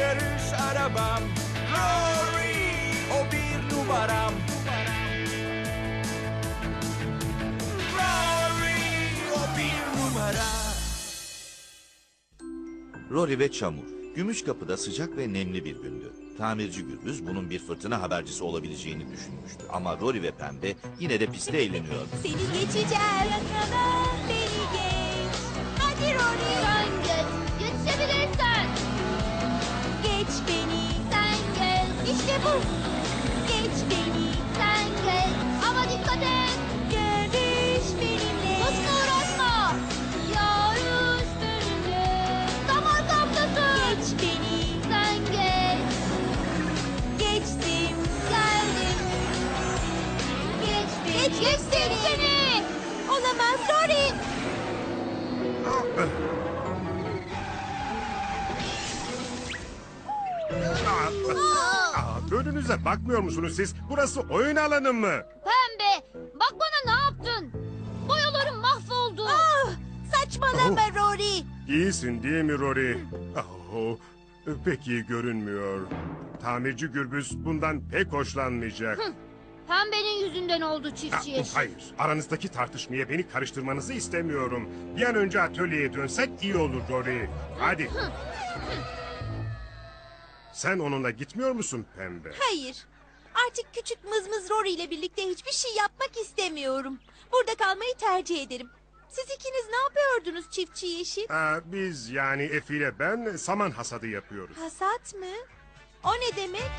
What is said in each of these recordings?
yarış arabam. Rory o bir numaram. Rory o bir numara. Rory ve Çamur. Gümüş Kapı'da sıcak ve nemli bir gündü. Tamirci Gürbüz bunun bir fırtına habercisi olabileceğini düşünmüştü. Ama Rory ve Pembe yine de pistte eğleniyordu. Seni geçeceğim. Geç. Geç beni. Sen geç. Ama dikkat et. Görüş benimle. Boşuna uğraşma. Yarış benimle. Tam arkamdasın. Geç beni. Sen geç. Geçtim. Geldim. Geçtim Geçtim. Geçtim seni. Olamaz Rory. Aa, önünüze bakmıyor musunuz siz? Burası oyun alanı mı? Pembe. Bak bana ne yaptın. Boyalarım mahvoldu. Ah, saçmalama Rory. İyisin değil mi Rory? Oh, pek iyi görünmüyor. Tamirci Gürbüz bundan pek hoşlanmayacak. Pembenin yüzünden oldu Ah, çiftçi yeşil. hayır, aranızdaki tartışmaya beni karıştırmanızı istemiyorum. Bir an önce atölyeye dönsek iyi olur Rory. Hadi. Sen onunla gitmiyor musun Pembe? Hayır. Artık küçük mızmız Rory ile birlikte hiçbir şey yapmak istemiyorum. Burada kalmayı tercih ederim. Siz ikiniz ne yapıyordunuz çiftçi yeşil? Aa, biz yani Efi ile ben saman hasadı yapıyoruz. Hasat mı? O ne demek?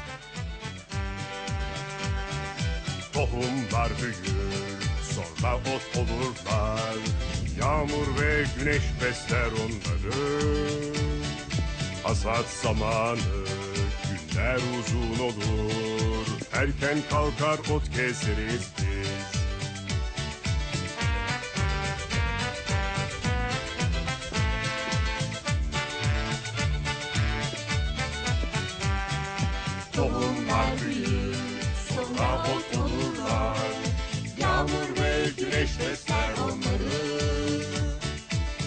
Tohumlar büyür, sonra ot olurlar. Yağmur ve güneş besler onları. Hasat zamanı, günler uzun olur. Erken kalkar ot keseriz biz. Tohumlar büyür, sonra ot olurlar. Yağmur ve güneş besler onları.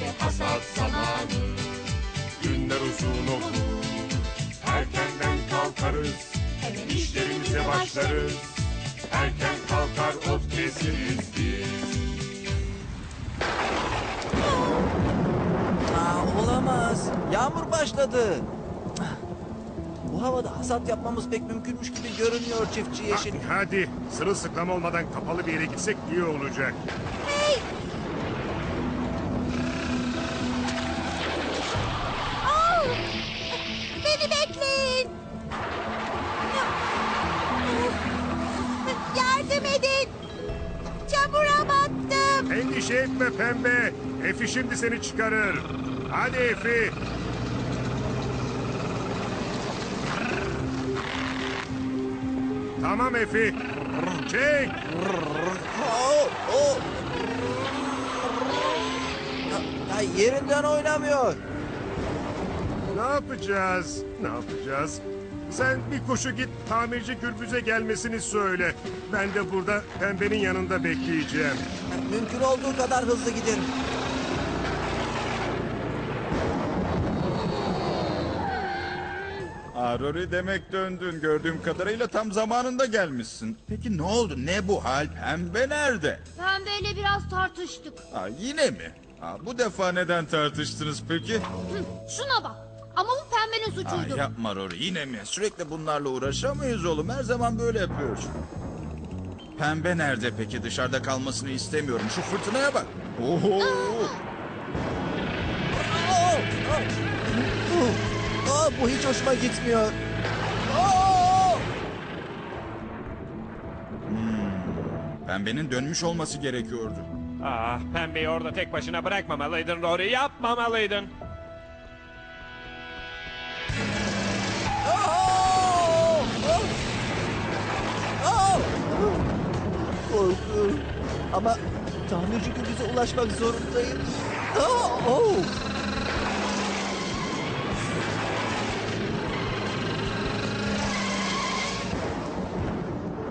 Ve hasat zamanı, uzun olur. Erkenden kalkarız, hemen işlerimize başlarız. Erken kalkar ot keseriz biz. Aa, olamaz. Yağmur başladı. Bu havada hasat yapmamız pek mümkünmüş gibi görünüyor çiftçi yeşil. Hadi sırılsıklam olmadan kapalı bir yere gitsek iyi olacak. Beni bekleyin. Yardım edin. Çamura battım. Endişe etme pembe. Efi şimdi seni çıkarır. Hadi Efi. Tamam Efi. Çek. Ya, ya yerinden oynamıyor. Ne yapacağız? Ne yapacağız? Sen bir koşu git tamirci Gürbüz'e gelmesini söyle. Ben de burada pembenin yanında bekleyeceğim. Mümkün olduğu kadar hızlı giderim. Aa, Rory demek döndün. Gördüğüm kadarıyla tam zamanında gelmişsin. Peki ne oldu? Ne bu hal? Pembe nerede? Pembeyle biraz tartıştık. Aa, yine mi? Aa, bu defa neden tartıştınız peki? Hı, şuna bak. Ama bu pembenin Aa, suçuydu. yapma Rory yine mi? Sürekli bunlarla uğraşamayız oğlum. Her zaman böyle yapıyoruz. Pembe nerede peki? Dışarıda kalmasını istemiyorum. Şu fırtınaya bak. Oho! Oo, oo. Aa, bu hiç hoşuma gitmiyor. Oo! Pembenin dönmüş olması gerekiyordu. Ah, pembeyi orada tek başına bırakmamalıydın Rory, yapmamalıydın. Ama tamirci gürbüze ulaşmak zorundayım. Aa, oh.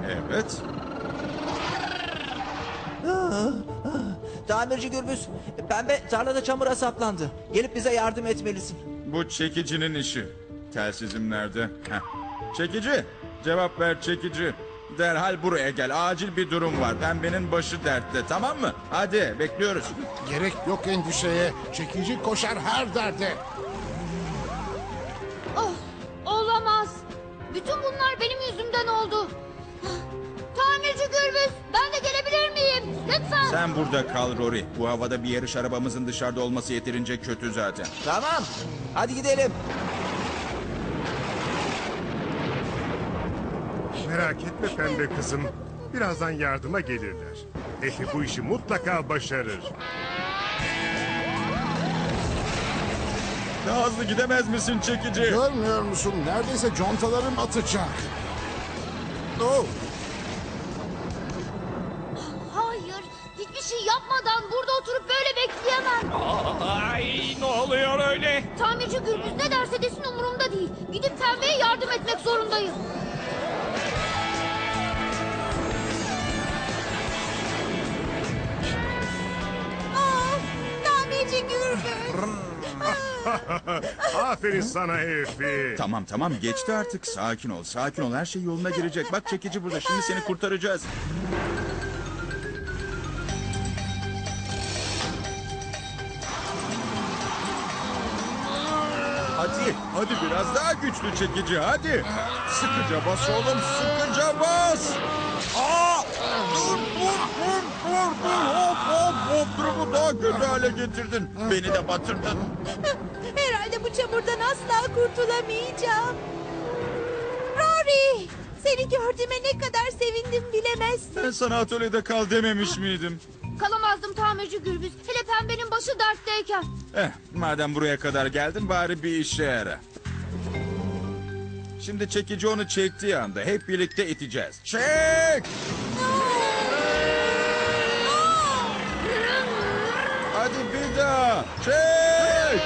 Evet. Tamirci gürbüz, pembe tarlada çamura saplandı. Gelip bize yardım etmelisin. Bu çekicinin işi. Telsizim nerede? Heh. Çekici. Cevap ver çekici. Derhal buraya gel. Acil bir durum var. Pembenin başı dertte tamam mı? Hadi bekliyoruz. Gerek yok endişeye. Çekici koşar her derde. Oh, olamaz. Bütün bunlar benim yüzümden oldu. Tamirci Gürbüz, ben de gelebilir miyim? Lütfen. Sen burada kal Rory. Bu havada bir yarış arabamızın dışarıda olması yeterince kötü zaten. Tamam, hadi gidelim. Merak etme pembe kızım. Birazdan yardıma gelirler. Efi bu işi mutlaka başarır. Daha hızlı gidemez misin çekici? Görmüyor musun? Neredeyse contalarım atacak. Oh, Hayır, hiçbir şey yapmadan burada oturup böyle bekleyemem. Ay ne oluyor öyle? Tamirci Gürbüz ne derse desin umurumda değil. Gidip pembeye yardım etmek zorundayım. Aferin sana Efi. Tamam tamam geçti artık. Sakin ol sakin ol. Her şey yoluna girecek. Bak çekici burada. Şimdi seni kurtaracağız. Hadi, hadi biraz daha güçlü çekici, hadi. Sıkıca bas oğlum, sıkıca bas. Aa, dur, dur, dur, dur, dur. Hop, hop, hop. Durumu daha kötü hale getirdin. Beni de batırdın. Bu çamurdan asla kurtulamayacağım. Rory, seni gördüğüme ne kadar sevindim bilemezsin. Ben sana atölyede kal dememiş miydim? Kalamazdım tamirci Gürbüz. Hele pembenin başı dertteyken. Eh, madem buraya kadar geldin bari bir işe yara. Şimdi çekici onu çektiği anda hep birlikte iteceğiz. Çek! Hadi bir daha. Çek!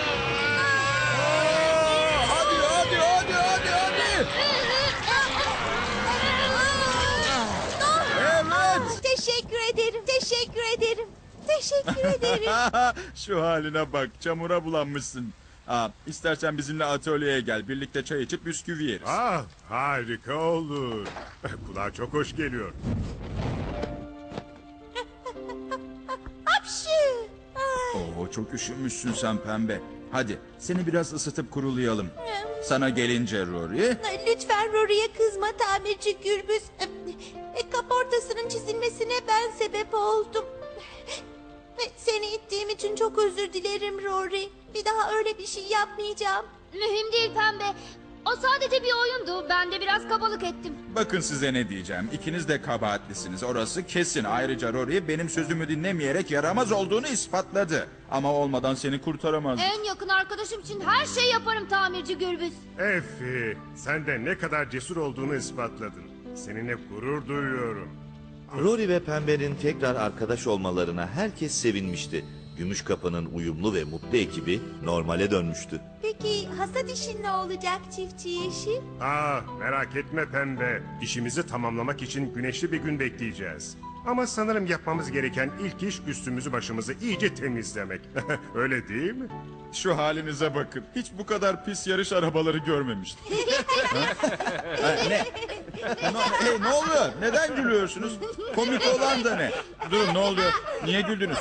Şu haline bak çamura bulanmışsın. Aa, istersen bizimle atölyeye gel. Birlikte çay içip bisküvi yeriz. Ah harika olur. Kulağa çok hoş geliyor. Hapşı. Ay, Oo, çok üşümüşsün sen pembe. Hadi seni biraz ısıtıp kurulayalım. Sana gelince Rory. Lütfen Rory'e kızma tamirci Gürbüz. E, Kaportasının çizilmesine ben sebep oldum. Ve Seni ittiğim için çok özür dilerim Rory. Bir daha öyle bir şey yapmayacağım. Mühim değil pembe. O sadece bir oyundu. Ben de biraz kabalık ettim. Bakın size ne diyeceğim. İkiniz de kabahatlisiniz. Orası kesin. Ayrıca Rory benim sözümü dinlemeyerek yaramaz olduğunu ispatladı. Ama olmadan seni kurtaramaz. En yakın arkadaşım için her şey yaparım tamirci Gürbüz. Efi, sen de ne kadar cesur olduğunu ispatladın. Seninle gurur duyuyorum. Rory ve Pembe'nin tekrar arkadaş olmalarına herkes sevinmişti. Gümüş Kapı'nın uyumlu ve mutlu ekibi normale dönmüştü. Peki hasat işin ne olacak çiftçi yeşil? Ah merak etme pembe. İşimizi tamamlamak için güneşli bir gün bekleyeceğiz. Ama sanırım yapmamız gereken ilk iş üstümüzü başımızı iyice temizlemek. Öyle değil mi? Şu halinize bakın. Hiç bu kadar pis yarış arabaları görmemiştim. Ha, ne? Ne, hey, ne oluyor? Neden gülüyorsunuz? Komik olan da ne? Durun ne oluyor? Niye güldünüz?